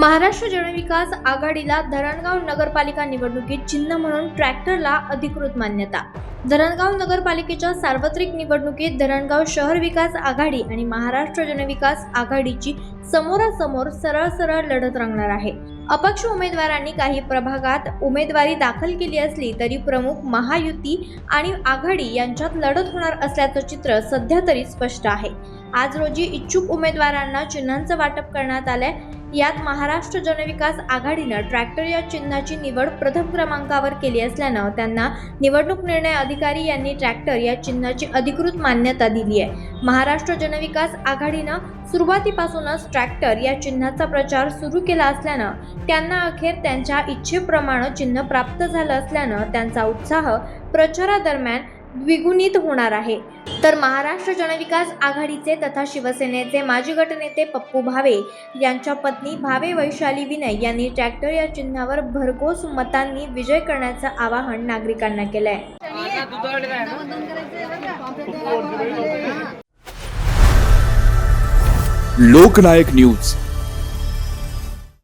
महाराष्ट्र जनविकास आघाडीला धरणगाव नगरपालिका निवडणुकीत चिन्ह म्हणून ट्रॅक्टरला अधिकृत मान्यता. धरणगाव नगरपालिकेच्या सार्वत्रिक निवडणुकीत धरणगाव शहर विकास आघाडी आणि महाराष्ट्र जनविकास आघाडीची समोरासमोर सरळ सरळ लढत रंगणार आहे. अपक्ष उमेदवारांनी काही प्रभागात उमेदवारी दाखल केली असली तरी प्रमुख महायुती आणि आघाडी यांच्यात लढत होणार असल्याचं चित्र सध्या तरी स्पष्ट आहे. आज रोजी इच्छुक उमेदवारांना चिन्हांचं वाटप करण्यात आलंय. यात महाराष्ट्र जनविकास आघाडीनं ट्रॅक्टर या चिन्हाची निवड प्रथम क्रमांकावर केली असल्यानं त्यांना निवडणूक निर्णय अधिकारी यांनी ट्रॅक्टर या चिन्हाची अधिकृत मान्यता दिली आहे. महाराष्ट्र जनविकास आघाडीनं सुरुवातीपासूनच ट्रॅक्टर या चिन्हाचा प्रचार सुरू केला असल्यानं त्यांना अखेर त्यांच्या इच्छेप्रमाणे चिन्ह प्राप्त झालं असल्यानं त्यांचा उत्साह प्रचारादरम्यान द्विगुणित होणार आहे. तर महाराष्ट्र जनविकास आघाडीचे तथा शिवसेनेचे माजी गटनेते पप्पू भावे यांच्या पत्नी भावे वैशाली विनय यांनी ट्रॅक्टर या चिन्हावर भरघोस मतांनी विजय करण्याचं आवाहन नागरिकांना केलंय. लोकनायक न्यूज.